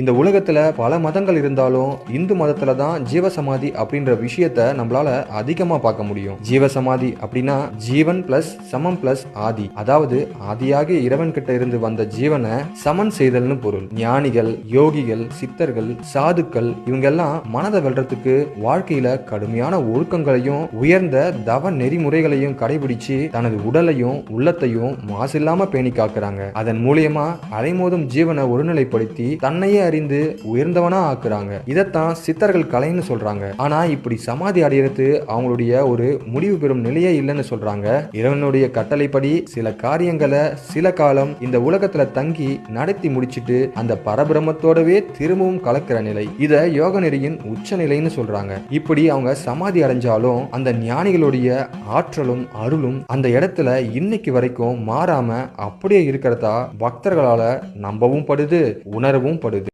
இந்த உலகத்துல பல மதங்கள் இருந்தாலும் இந்து மதத்துல தான் ஜீவசமாதி அப்படின்ற விஷயத்த நம்மளால அதிகமா பார்க்க முடியும். ஜீவசமாதி அப்படின்னா ஜீவன் பிளஸ் சமம் பிளஸ் ஆதி. அதாவது ஆதியாக இறைவன் கிட்ட இருந்து வந்த ஜீவனை சமன் செய்தல்னு பொருள். ஞானிகள் யோகிகள் சித்தர்கள் சாதுக்கள் இவங்க எல்லாம் மனதை வெல்றதுக்கு வாழ்க்கையில கடுமையான ஒழுக்கங்களையும் உயர்ந்த தவ நெறிமுறைகளையும் கடைபிடிச்சு தனது உடலையும் உள்ளத்தையும் மாசில்லாம பேணி காக்குறாங்க. அதன் மூலியமா அலைமோதும் ஜீவனை ஒருநிலைப்படுத்தி தன்னையே அறிந்து உயர்ந்தவனா ஆக்குறாங்க. இதைத்தான் சித்தர்கள் கலைன்னு சொல்றாங்க. ஆனா இப்படி சமாதி அடையிறது அவங்களுடைய ஒரு முடிவு பெறும் நிலையே இல்லைன்னு சொல்றாங்க. இறைவனுடைய கட்டளைப்படி சில காரியங்களை சில காலம் இந்த உலகத்துல தங்கி நடத்தி முடிச்சிட்டு அந்த பரபிரமத்தோடவே திரும்பவும் கலக்கிற நிலை. இத யோக நெறியின் உச்ச நிலைன்னு சொல்றாங்க. இப்படி அவங்க சமாதி அடைஞ்சாலும் அந்த ஞானிகளுடைய ஆற்றலும் அருளும் அந்த இடத்துல இன்னைக்கு வரைக்கும் மாறாம அப்படியே இருக்கிறதா பக்தர்களால நம்பவும் படுது உணரவும் படுது.